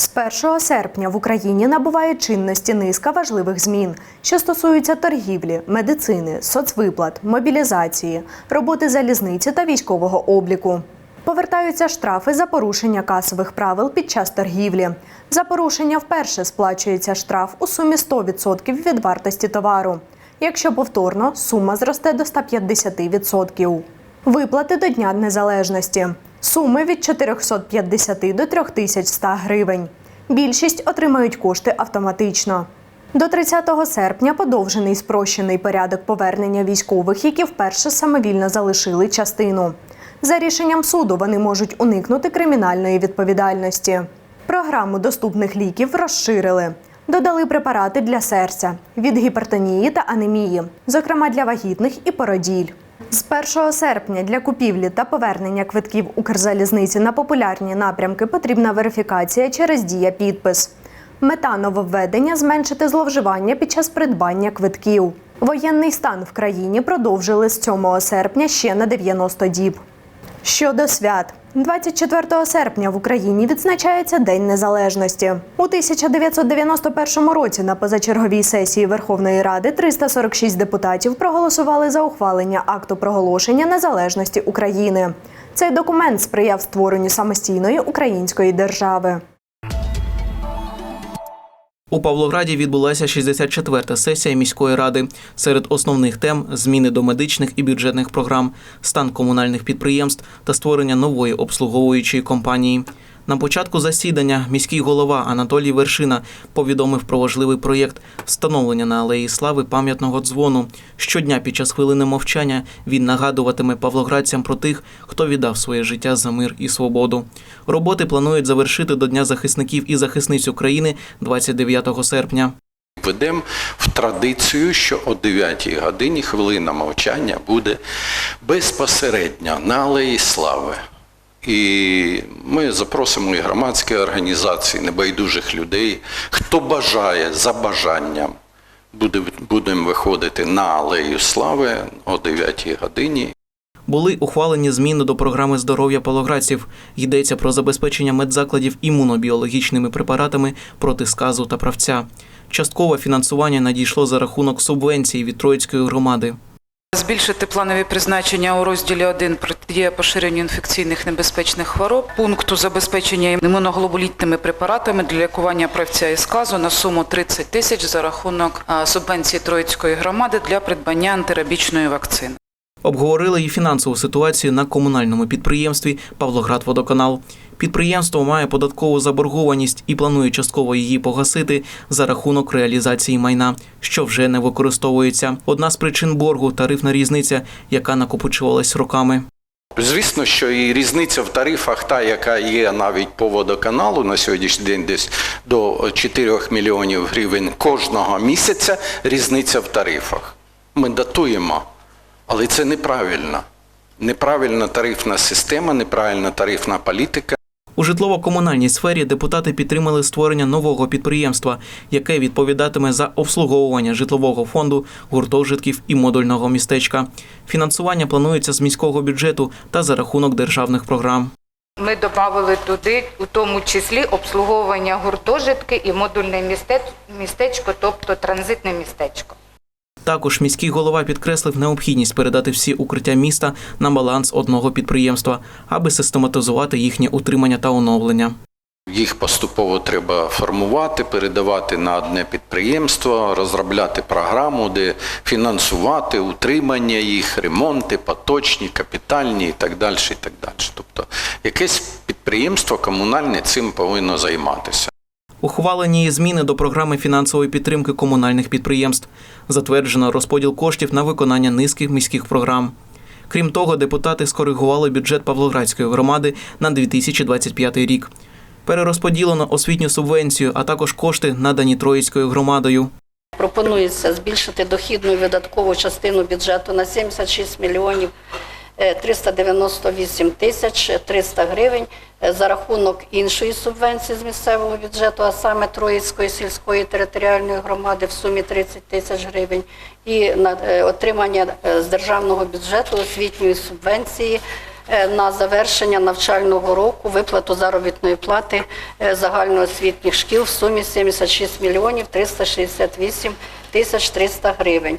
З 1 серпня в Україні набуває чинності низка важливих змін, що стосуються торгівлі, медицини, соцвиплат, мобілізації, роботи залізниці та військового обліку. Повертаються штрафи за порушення касових правил під час торгівлі. За порушення вперше сплачується штраф у сумі 100% від вартості товару. Якщо повторно, сума зросте до 150%. Виплати до Дня Незалежності. Суми від 450 до 3100 гривень. Більшість отримають кошти автоматично. До 30 серпня подовжений спрощений порядок повернення військових, які вперше самовільно залишили частину. За рішенням суду вони можуть уникнути кримінальної відповідальності. Програму доступних ліків розширили. Додали препарати для серця від гіпертонії та анемії, зокрема для вагітних і породіль. З 1 серпня для купівлі та повернення квитків Укрзалізниці на популярні напрямки потрібна верифікація через дія підпис. Мета нововведення зменшити зловживання під час придбання квитків. Воєнний стан в країні продовжили з 7 серпня ще на 90 діб. Щодо свят, 24 серпня в Україні відзначається День Незалежності. У 1991 році на позачерговій сесії Верховної Ради 346 депутатів проголосували за ухвалення акту проголошення незалежності України. Цей документ сприяв створенню самостійної української держави. У Павлограді відбулася 64-та сесія міської ради. Серед основних тем зміни до медичних і бюджетних програм, стан комунальних підприємств та створення нової обслуговуючої компанії. На початку засідання міський голова Анатолій Вершина повідомив про важливий проєкт встановлення на алеї слави пам'ятного дзвону. Щодня під час хвилини мовчання він нагадуватиме павлоградцям про тих, хто віддав своє життя за мир і свободу. Роботи планують завершити до Дня захисників і захисниць України 29 серпня. Ведемо в традицію, що о 9 годині хвилина мовчання буде безпосередньо на Алеї Слави. І ми запросимо і громадські організації, небайдужих людей, хто бажає за бажанням, будемо виходити на Алею Слави о 9 годині. Були ухвалені зміни до програми здоров'я павлоградців. Йдеться про забезпечення медзакладів імунобіологічними препаратами проти сказу та правця. Часткове фінансування надійшло за рахунок субвенцій від Троїцької громади. Збільшити планові призначення у розділі 1 протидія поширенню інфекційних небезпечних хвороб, пункту забезпечення імуноглобулітними препаратами для лікування правця і сказу на суму 30 тисяч за рахунок субвенції Троїцької громади для придбання антирабічної вакцини. Обговорили і фінансову ситуацію на комунальному підприємстві Павлоградводоканал. Підприємство має податкову заборгованість і планує частково її погасити за рахунок реалізації майна, що вже не використовується. Одна з причин боргу тарифна різниця, яка накопичувалась роками. Звісно, що і різниця в тарифах, та, яка є навіть по водоканалу на сьогоднішній день десь до 4 мільйонів гривень кожного місяця, різниця в тарифах. Ми датуємо, але це неправильно. Неправильна тарифна система, неправильна тарифна політика. У житлово-комунальній сфері депутати підтримали створення нового підприємства, яке відповідатиме за обслуговування житлового фонду, гуртожитків і модульного містечка. Фінансування планується з міського бюджету та за рахунок державних програм. Ми додали туди, у тому числі, обслуговування гуртожитки і модульне містечко, тобто транзитне містечко. Також міський голова підкреслив необхідність передати всі укриття міста на баланс одного підприємства, аби систематизувати їхнє утримання та оновлення. Їх поступово треба формувати, передавати на одне підприємство, розробляти програму, де фінансувати утримання їх, ремонти, поточні, капітальні і так далі. І так далі. Тобто якесь підприємство комунальне цим повинно займатися. Ухвалені зміни до програми фінансової підтримки комунальних підприємств. Затверджено розподіл коштів на виконання низки міських програм. Крім того, депутати скоригували бюджет Павлоградської громади на 2025 рік. Перерозподілено освітню субвенцію, а також кошти, надані Троїцькою громадою. Пропонується збільшити дохідну і видаткову частину бюджету на 76 мільйонів 398 тисяч 300 гривень е, за рахунок іншої субвенції з місцевого бюджету, а саме Троїцької сільської територіальної громади в сумі 30 тисяч гривень, і на е, отримання е, з державного бюджету освітньої субвенції е, на завершення навчального року виплату заробітної плати е, загальноосвітніх шкіл в сумі 76 мільйонів 368 тисяч 300 гривень.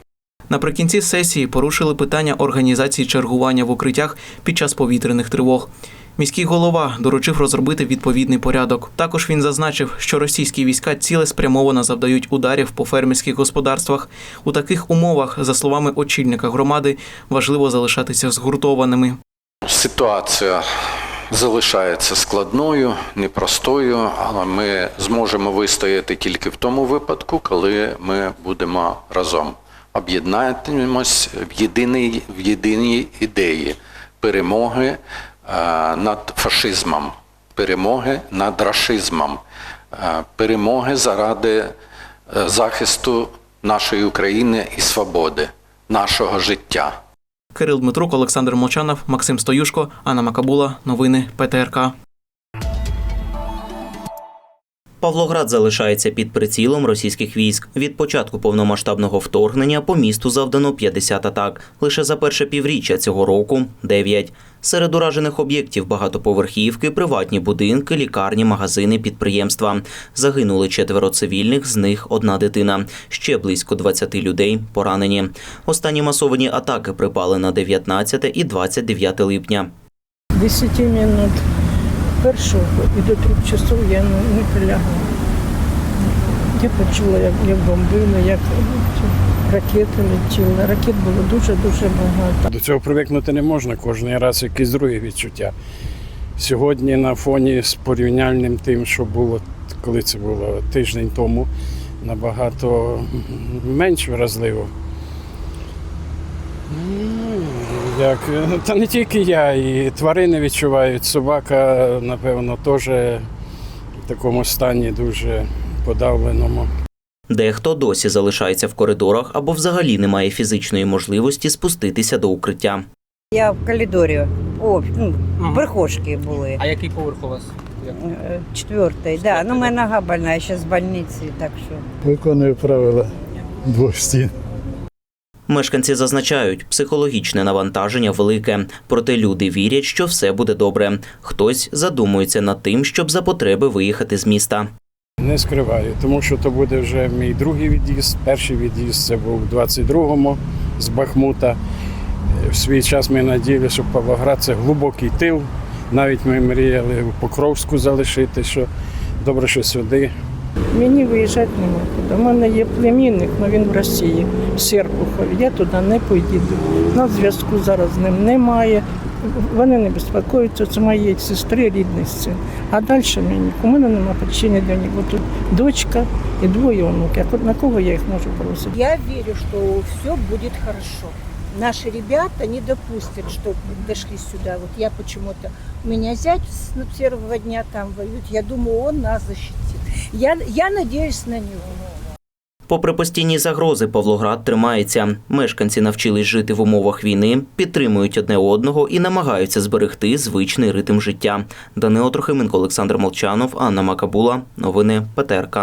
Наприкінці сесії порушили питання організації чергування в укриттях під час повітряних тривог. Міський голова доручив розробити відповідний порядок. Також він зазначив, що російські війська цілеспрямовано завдають ударів по фермерських господарствах. У таких умовах, за словами очільника громади, важливо залишатися згуртованими. Ситуація залишається складною, непростою, але ми зможемо вистояти тільки в тому випадку, коли ми будемо разом. Об'єднаємось в єдиній, в єдиній ідеї перемоги е, над фашизмом, перемоги над рашизмом, е, перемоги заради е, захисту нашої України і свободи, нашого життя. Кирил Дмитрук, Олександр Молчанов, Максим Стоюшко, Анна Макабула. Новини ПТРК. Павлоград залишається під прицілом російських військ. Від початку повномасштабного вторгнення по місту завдано 50 атак. Лише за перше півріччя цього року 9. Серед уражених об'єктів багатоповерхівки, приватні будинки, лікарні, магазини, підприємства. Загинули четверо цивільних, з них одна дитина. Ще близько 20 людей поранені. Останні масовані атаки припали на 19 і 29 липня. 10 минут першого і до трьох часов я не, не прилягла. Я почула, як, як бомбили, як ракети летіли. Ракет було дуже-дуже багато. До цього привикнути не можна, кожен раз якесь друге відчуття. Сьогодні на фоні з порівняльним тим, що було, коли це було тиждень тому, набагато менш вразливо. Як, та не тільки я, і тварини відчувають. Собака, напевно, теж в такому стані дуже подавленому. Дехто досі залишається в коридорах або взагалі не має фізичної можливості спуститися до укриття. Я в коридорі, о, ну, прихожки були. А який поверх у вас? Е, Четвертий, да. Ну, моя нога больна, я зараз в больниці, так що. Виконую правила двох стін. Мешканці зазначають, психологічне навантаження велике, проте люди вірять, що все буде добре. Хтось задумується над тим, щоб за потреби виїхати з міста. Не скриваю, тому що то буде вже мій другий від'їзд. Перший від'їзд це був у 22-му з Бахмута. В свій час ми надіялися, що Павлоград це глибокий тил. Навіть ми мріяли в Покровську залишити, що добре, що сюди. Мені виїжджати нема куди. У мене є племінник, але він в Росії, в Серпухові. Я туди не поїду. На зв'язку зараз з ним немає. Вони не безпокоються, це моєї сестри, рідний син. А далі мені у мене немає причини до нього. Тут дочка і двоє онуки. На кого я їх можу бросити? Я верю, что все будет хорошо. Наши ребята не допустят, чтобы дошли сюда. Вот я почему-то... У меня зять с первого дня там воюет. Я думаю, он нас защитит. Я, я надеюсь на него. Попри постійні загрози, Павлоград тримається. Мешканці навчились жити в умовах війни, підтримують одне одного і намагаються зберегти звичний ритм життя. Данило Трохименко, Олександр Молчанов, Анна Макабула. Новини ПТРК.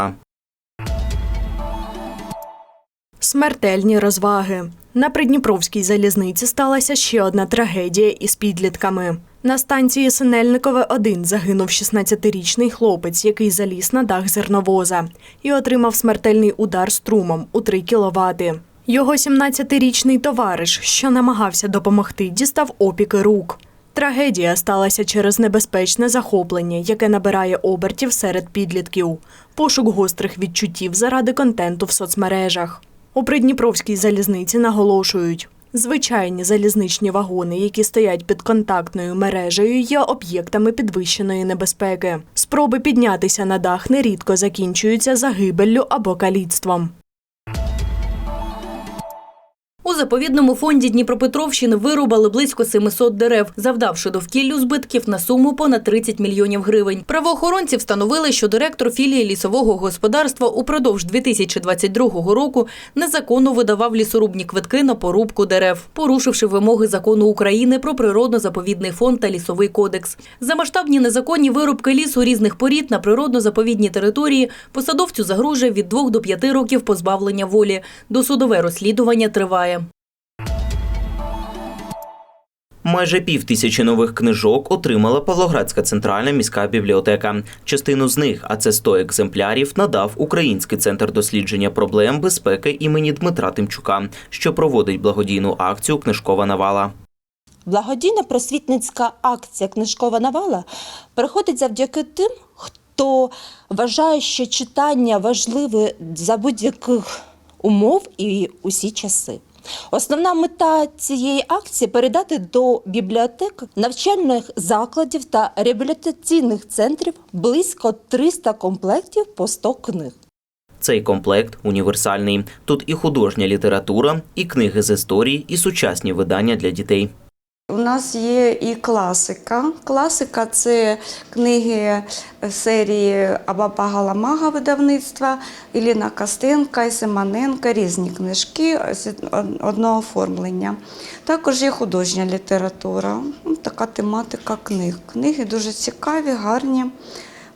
Смертельні розваги. На Придніпровській залізниці сталася ще одна трагедія із підлітками. На станції Синельникове 1 загинув 16-річний хлопець, який заліз на дах зерновоза і отримав смертельний удар струмом у 3 кіловати. Його 17-річний товариш, що намагався допомогти, дістав опіки рук. Трагедія сталася через небезпечне захоплення, яке набирає обертів серед підлітків, пошук гострих відчуттів заради контенту в соцмережах. У Придніпровській залізниці наголошують, звичайні залізничні вагони, які стоять під контактною мережею, є об'єктами підвищеної небезпеки. Спроби піднятися на дах нерідко закінчуються загибеллю або каліцтвом. Заповідному фонді Дніпропетровщини вирубали близько 700 дерев, завдавши довкіллю збитків на суму понад 30 мільйонів гривень. Правоохоронці встановили, що директор філії лісового господарства упродовж 2022 року незаконно видавав лісорубні квитки на порубку дерев, порушивши вимоги закону України про природно-заповідний фонд та лісовий кодекс. За масштабні незаконні вирубки лісу різних порід на природно-заповідній території посадовцю загрожує від 2 до 5 років позбавлення волі. Досудове розслідування триває. Майже пів тисячі нових книжок отримала Павлоградська центральна міська бібліотека. Частину з них, а це 100 екземплярів, надав Український центр дослідження проблем безпеки імені Дмитра Тимчука, що проводить благодійну акцію Книжкова навала. Благодійна просвітницька акція Книжкова навала проходить завдяки тим, хто вважає, що читання важливе за будь-яких умов і усі часи. Основна мета цієї акції передати до бібліотек, навчальних закладів та реабілітаційних центрів близько 300 комплектів по 100 книг. Цей комплект універсальний. Тут і художня література, і книги з історії, і сучасні видання для дітей. У нас є і класика. Класика це книги серії Абаба Галамага видавництва, Іліна Костенка і Симоненка, різні книжки одного оформлення. Також є художня література, Ну, така тематика книг. Книги дуже цікаві, гарні.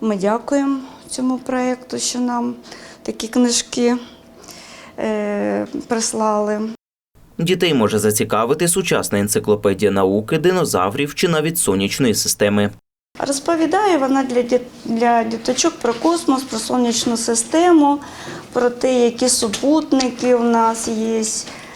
Ми дякуємо цьому проєкту, що нам такі книжки е, прислали. Дітей може зацікавити сучасна енциклопедія науки, динозаврів чи навіть сонячної системи. Розповідає вона для, для діточок про космос, про сонячну систему, про те, які супутники у нас є,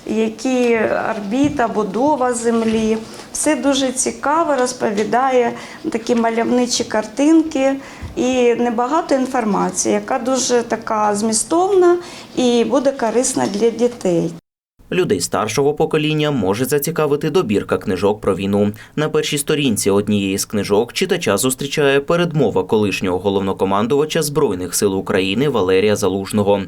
які орбіта, будова Землі. Все дуже цікаво, розповідає такі мальовничі картинки і небагато інформації, яка дуже така змістовна і буде корисна для дітей. Людей старшого покоління може зацікавити добірка книжок про війну. На першій сторінці однієї з книжок читача зустрічає передмова колишнього головнокомандувача Збройних сил України Валерія Залужного.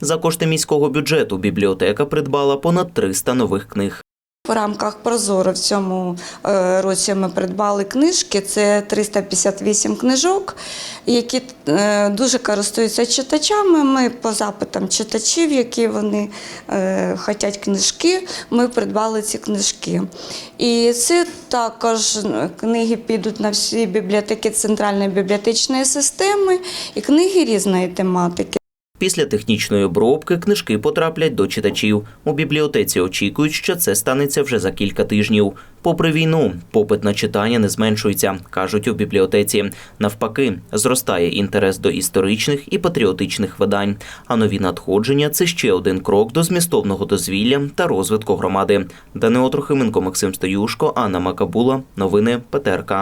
За кошти міського бюджету бібліотека придбала понад 300 нових книг. В рамках Прозоро в цьому е, році ми придбали книжки. Це 358 книжок, які е, дуже користуються читачами. Ми по запитам читачів, які вони е, хочуть книжки, ми придбали ці книжки. І це також книги підуть на всі бібліотеки центральної бібліотечної системи і книги різної тематики. Після технічної обробки книжки потраплять до читачів. У бібліотеці очікують, що це станеться вже за кілька тижнів. Попри війну, попит на читання не зменшується, кажуть у бібліотеці. Навпаки, зростає інтерес до історичних і патріотичних видань. А нові надходження це ще один крок до змістовного дозвілля та розвитку громади. Данило Трохименко, Максим Стоюшко, Анна Макабула. Новини ПТРК.